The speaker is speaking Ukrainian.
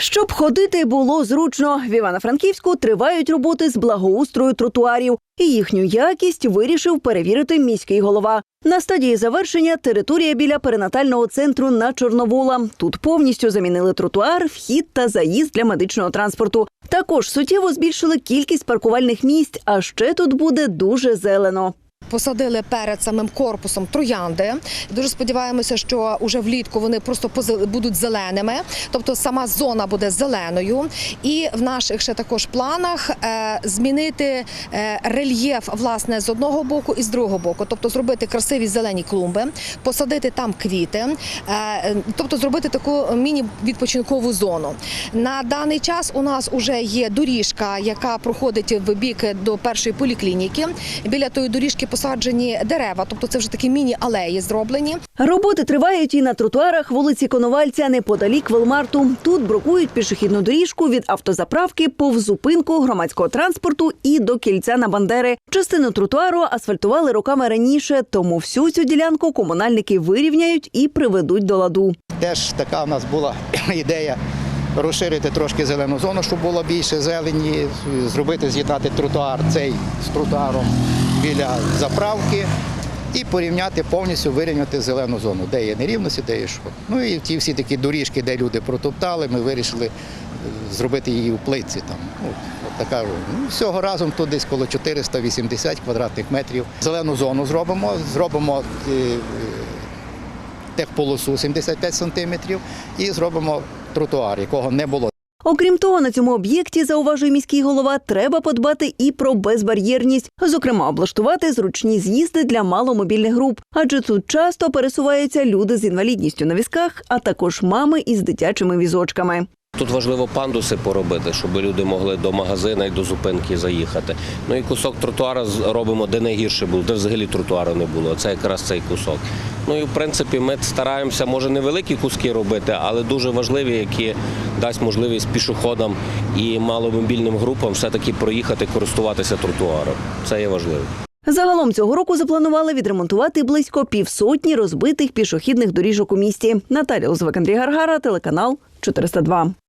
Щоб ходити було зручно, в Івано-Франківську тривають роботи з благоустрою тротуарів, і їхню якість вирішив перевірити міський голова. На стадії завершення територія біля перинатального центру на Чорновола. Тут повністю замінили тротуар, вхід та заїзд для медичного транспорту. Також суттєво збільшили кількість паркувальних місць, а ще тут буде дуже зелено. Посадили перед самим корпусом троянди. Дуже сподіваємося, що уже влітку вони просто будуть зеленими, тобто сама зона буде зеленою. І в наших ще також планах е, змінити е, рельєф власне з одного боку і з другого боку, тобто зробити красиві зелені клумби, посадити там квіти, е, тобто зробити таку міні-відпочинкову зону. На даний час у нас вже є доріжка, яка проходить в бік до першої поліклініки. Біля тої доріжки посаджені дерева, тобто це вже такі міні-алеї зроблені. Роботи тривають і на тротуарах вулиці Коновальця неподалік Велмарту. Тут брукують пішохідну доріжку від автозаправки повз зупинку громадського транспорту і до кільця на Бандери. Частину тротуару асфальтували роками раніше, тому всю цю ділянку комунальники вирівняють і приведуть до ладу. Теж така в нас була ідея розширити трошки зелену зону, щоб було більше зелені, зробити, з'єднати тротуар цей з тротуаром біля заправки і порівняти повністю вирівняти зелену зону, де є нерівності, де є що. Ну і ті всі такі доріжки, де люди протоптали, ми вирішили е, зробити її у плитці. Там. Ну, от така, ну, всього разом тут десь коло 480 квадратних метрів. Зелену зону зробимо, зробимо е, е, техполосу 75 сантиметрів і зробимо тротуар, якого не було. Окрім того, на цьому об'єкті, зауважує міський голова, треба подбати і про безбар'єрність, зокрема, облаштувати зручні з'їзди для маломобільних груп, адже тут часто пересуваються люди з інвалідністю на візках, а також мами із дитячими візочками. Тут важливо пандуси поробити, щоб люди могли до магазину і до зупинки заїхати. Ну і кусок тротуара робимо, де найгірше було, де взагалі тротуару не було. Це якраз цей кусок. Ну і в принципі ми стараємося, може, невеликі куски робити, але дуже важливі, які дасть можливість пішоходам і маломобільним групам все-таки проїхати, користуватися тротуаром. Це є важливо. Загалом цього року запланували відремонтувати близько півсотні розбитих пішохідних доріжок у місті. Наталя Узвик, Андрій Гаргара, телеканал 402.